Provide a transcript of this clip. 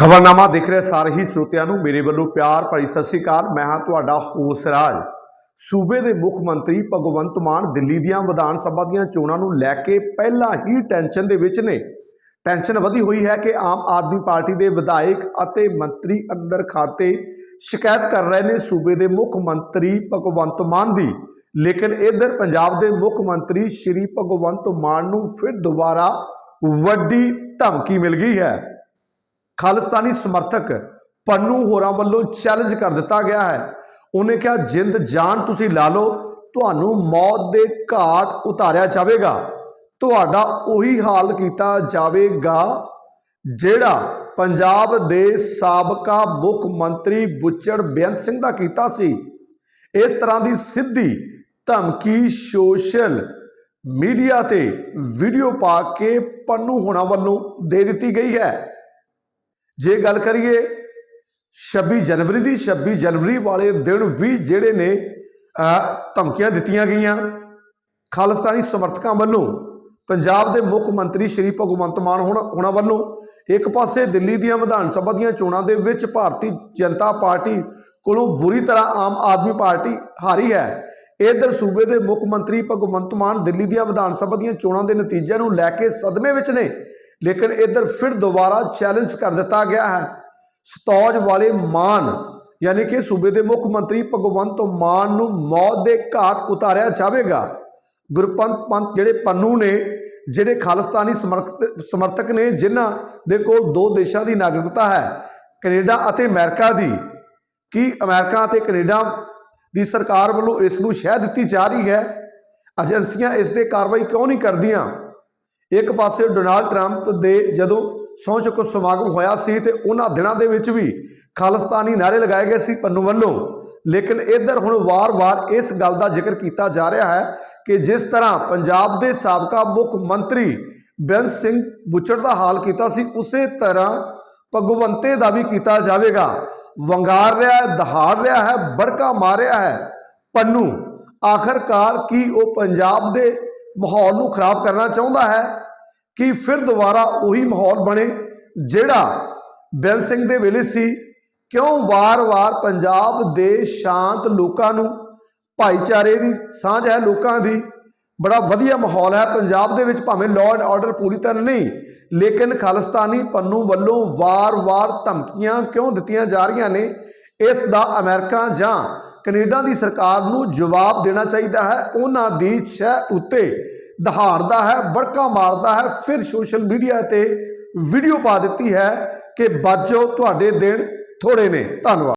ਖਬਰਨਾਮਾ ਦੇਖ ਰਹੇ ਸਾਰੇ ਹੀ ਸਰੋਤਿਆਂ ਨੂੰ। ਮੇਰੇ ਵੱਲੋਂ ਪਿਆਰ ਭਰੀ ਸਤਿ ਸ੍ਰੀ ਅਕਾਲ। ਮੈਂ ਹਾਂ ਤੁਹਾਡਾ ਹੋਸ ਰਾਜ। ਸੂਬੇ ਦੇ ਮੁੱਖ ਮੰਤਰੀ ਭਗਵੰਤ ਮਾਨ ਦਿੱਲੀ ਦੀਆਂ ਵਿਧਾਨ ਸਭਾ ਦੀਆਂ ਚੋਣਾਂ ਨੂੰ ਲੈ ਕੇ ਪਹਿਲਾਂ ਹੀ ਟੈਨਸ਼ਨ ਦੇ ਵਿੱਚ ਨੇ। ਟੈਨਸ਼ਨ ਵਧੀ ਹੋਈ ਹੈ ਕਿ ਆਮ ਆਦਮੀ ਪਾਰਟੀ ਦੇ ਵਿਧਾਇਕ ਅਤੇ ਮੰਤਰੀ ਅੰਦਰ ਖਾਤੇ ਸ਼ਿਕਾਇਤ ਕਰ ਰਹੇ ਨੇ ਸੂਬੇ ਦੇ ਮੁੱਖ ਮੰਤਰੀ ਭਗਵੰਤ ਮਾਨ ਦੀ। ਲੇਕਿਨ ਇਧਰ ਪੰਜਾਬ ਦੇ ਮੁੱਖ ਮੰਤਰੀ ਸ਼੍ਰੀ ਭਗਵੰਤ ਮਾਨ ਨੂੰ ਫਿਰ ਦੁਬਾਰਾ ਵੱਡੀ ਧਮਕੀ ਮਿਲ ਗਈ ਹੈ। ਖਾਲਿਸਤਾਨੀ ਸਮਰਥਕ ਪੰਨੂ ਹੋਰਾਂ ਵੱਲੋਂ ਚੈਲੰਜ ਕਰ ਦਿੱਤਾ ਗਿਆ ਹੈ। ਉਹਨੇ ਕਿਹਾ, ਜਿੰਦ ਜਾਨ ਤੁਸੀਂ ਲਾ ਲਓ, ਤੁਹਾਨੂੰ ਮੌਤ ਦੇ ਘਾਟ ਉਤਾਰਿਆ ਜਾਵੇਗਾ। ਤੁਹਾਡਾ ਉਹੀ ਹਾਲ ਕੀਤਾ ਜਾਵੇਗਾ, ਜਿਹੜਾ ਪੰਜਾਬ ਦੇ ਸਾਬਕਾ ਮੁੱਖ ਮੰਤਰੀ ਬੁੱਚੜ ਬੇਅੰਤ ਸਿੰਘ ਦਾ ਕੀਤਾ ਸੀ। ਇਸ ਤਰ੍ਹਾਂ ਦੀ ਸਿੱਧੀ ਧਮਕੀ ਸੋਸ਼ਲ ਮੀਡੀਆ ਤੇ ਵੀਡੀਓ ਪਾ ਕੇ ਪੰਨੂ ਹੋਣਾ ਵੱਲੋਂ ਦੇ ਦਿੱਤੀ ਗਈ ਹੈ। ਜੇ ਗੱਲ ਕਰੀਏ 26 ਜਨਵਰੀ ਦੀ 26 ਜਨਵਰੀ ਵਾਲੇ ਦਿਨ ਵੀ ਜਿਹੜੇ ਨੇ ਧਮਕੀਆਂ ਦਿੱਤੀਆਂ ਗਈਆਂ। ਖਾਲਿਸਤਾਨੀ ਸਮਰਥਕਾਂ ਵੱਲੋਂ ਪੰਜਾਬ ਦੇ ਮੁੱਖ ਮੰਤਰੀ ਸ਼੍ਰੀ ਭਗਵੰਤ ਮਾਨ ਹੋਣਾ ਹੋਣਾ ਵੱਲੋਂ ਇੱਕ ਪਾਸੇ ਦਿੱਲੀ ਦੀਆਂ ਵਿਧਾਨ ਸਭਾ ਦੀਆਂ ਚੋਣਾਂ ਦੇ ਵਿੱਚ ਭਾਰਤੀ ਜਨਤਾ ਪਾਰਟੀ ਕੋਲੋਂ ਬੁਰੀ ਤਰ੍ਹਾਂ ਆਮ ਆਦਮੀ ਪਾਰਟੀ ਹਾਰੀ ਹੈ। ਇਧਰ ਸੂਬੇ ਦੇ ਮੁੱਖ ਮੰਤਰੀ ਭਗਵੰਤ ਮਾਨ ਦਿੱਲੀ ਦੀਆਂ ਵਿਧਾਨ ਸਭਾ ਦੀਆਂ ਚੋਣਾਂ ਦੇ ਨਤੀਜਿਆਂ ਨੂੰ ਲੈ ਕੇ ਸਦਮੇ ਵਿੱਚ ਨੇ। ਲੇਕਿਨ ਇਧਰ ਫਿਰ ਦੁਬਾਰਾ ਚੈਲੰਜ ਕਰ ਦਿੱਤਾ ਗਿਆ ਹੈ। ਸਤੌਜ ਵਾਲੇ ਮਾਨ, ਯਾਨੀ ਕਿ ਸੂਬੇ ਦੇ ਮੁੱਖ ਮੰਤਰੀ ਭਗਵੰਤ ਮਾਨ ਨੂੰ ਮੌਤ ਦੇ ਘਾਟ ਉਤਾਰਿਆ ਜਾਵੇਗਾ। ਗੁਰਪੰਤ ਪੰਤ ਜਿਹੜੇ ਪੰਨੂ ਨੇ, ਜਿਹੜੇ ਖਾਲਿਸਤਾਨੀ ਸਮਰਥਕ ਸਮਰਥਕ ਨੇ, ਜਿਨ੍ਹਾਂ ਦੇ ਕੋਲ ਦੋ ਦੇਸ਼ਾਂ ਦੀ ਨਾਗਰਿਕਤਾ ਹੈ, ਕੈਨੇਡਾ ਅਤੇ ਅਮਰੀਕਾ ਦੀ। ਕੀ ਅਮਰੀਕਾ ਅਤੇ ਕੈਨੇਡਾ ਦੀ ਸਰਕਾਰ ਵੱਲੋਂ ਇਸ ਨੂੰ ਸ਼ਹਿ ਦਿੱਤੀ ਜਾ ਰਹੀ ਹੈ? ਏਜੰਸੀਆਂ ਇਸ ਤੇ ਕਾਰਵਾਈ ਕਿਉਂ ਨਹੀਂ ਕਰਦੀਆਂ? ਇੱਕ ਪਾਸੇ ਡੋਨਾਲਡ ਟਰੰਪ ਦੇ ਜਦੋਂ ਸਹੁੰ ਚੁੱਕ ਸਮਾਗਮ ਹੋਇਆ ਸੀ ਤੇ ਉਹਨਾਂ ਦਿਨਾਂ ਦੇ ਵਿੱਚ ਵੀ ਖਾਲਿਸਤਾਨੀ ਨਾਰੇ ਲਗਾਏ ਗਏ ਸੀ ਪੰਨੂ ਵੱਲੋਂ। ਲੇਕਿਨ ਇੱਧਰ ਹੁਣ ਵਾਰ-ਵਾਰ ਇਸ ਗੱਲ ਦਾ ਜ਼ਿਕਰ ਕੀਤਾ ਜਾ ਰਿਹਾ ਹੈ ਕਿ ਜਿਸ ਤਰ੍ਹਾਂ ਪੰਜਾਬ ਦੇ ਸਾਬਕਾ ਮੁੱਖ ਮੰਤਰੀ ਬੇਅੰਤ ਸਿੰਘ ਬੁੱਚੜ ਦਾ ਹਾਲ ਕੀਤਾ ਸੀ, ਉਸੇ ਤਰ੍ਹਾਂ ਭਗਵੰਤੇ ਦਾ ਵੀ ਕੀਤਾ ਜਾਵੇਗਾ। ਵੰਗਾਰ ਰਿਹਾ ਹੈ, ਦਹਾੜ ਰਿਹਾ ਹੈ, ਬੜਕਾ ਮਾਰਿਆ ਹੈ। ਪੰਨੂ, ਆਖਰਕਾਰ ਕੀ ਉਹ ਪੰਜਾਬ ਦੇ ਮਾਹੌਲ ਨੂੰ ਖਰਾਬ ਕਰਨਾ ਚਾਹੁੰਦਾ ਹੈ ਕਿ ਫਿਰ ਦੁਬਾਰਾ ਉਹੀ ਮਾਹੌਲ ਬਣੇ ਜਿਹੜਾ ਬੇਅੰਤ ਸਿੰਘ ਦੇ ਵੇਲੇ ਸੀ। ਕਿਉਂ ਵਾਰ-ਵਾਰ ਪੰਜਾਬ ਦੇ ਸ਼ਾਂਤ ਲੋਕਾਂ ਨੂੰ, ਭਾਈਚਾਰੇ ਦੀ ਸਾਂਝ ਹੈ ਲੋਕਾਂ ਦੀ, ਬੜਾ ਵਧੀਆ ਮਾਹੌਲ ਹੈ। ਪੰਜਾਬ ਦੇ ਵਿੱਚ ਭਾਵੇਂ ਲਾਅ ਐਂਡ ਆਰਡਰ ਪੂਰੀ ਤਰ੍ਹਾਂ ਨਹੀਂ, ਲੇਕਿਨ ਖਾਲਿਸਤਾਨੀ ਪੰਨੂ ਵੱਲੋਂ ਵਾਰ-ਵਾਰ ਧਮਕੀਆਂ ਕਿਉਂ ਦਿੱਤੀਆਂ ਜਾ ਰਹੀਆਂ ਨੇ? ਇਸ ਦਾ ਅਮਰੀਕਾ ਜਾਂ ਕੈਨੇਡਾ ਦੀ ਸਰਕਾਰ ਨੂੰ ਜਵਾਬ ਦੇਣਾ ਚਾਹੀਦਾ ਹੈ। ਉਹਨਾਂ ਦੀ ਸ਼ਹਿ ਉੱਤੇ ਦਹਾੜਦਾ ਹੈ, ਬੜਕਾ ਮਾਰਦਾ ਹੈ। ਫਿਰ ਸੋਸ਼ਲ ਮੀਡੀਆ ਤੇ ਵੀਡੀਓ ਪਾ ਦਿੱਤੀ ਹੈ ਕਿ ਬਾਜੋ ਤੁਹਾਡੇ ਦਿਨ ਥੋੜੇ ਨੇ। ਧੰਨਵਾਦ।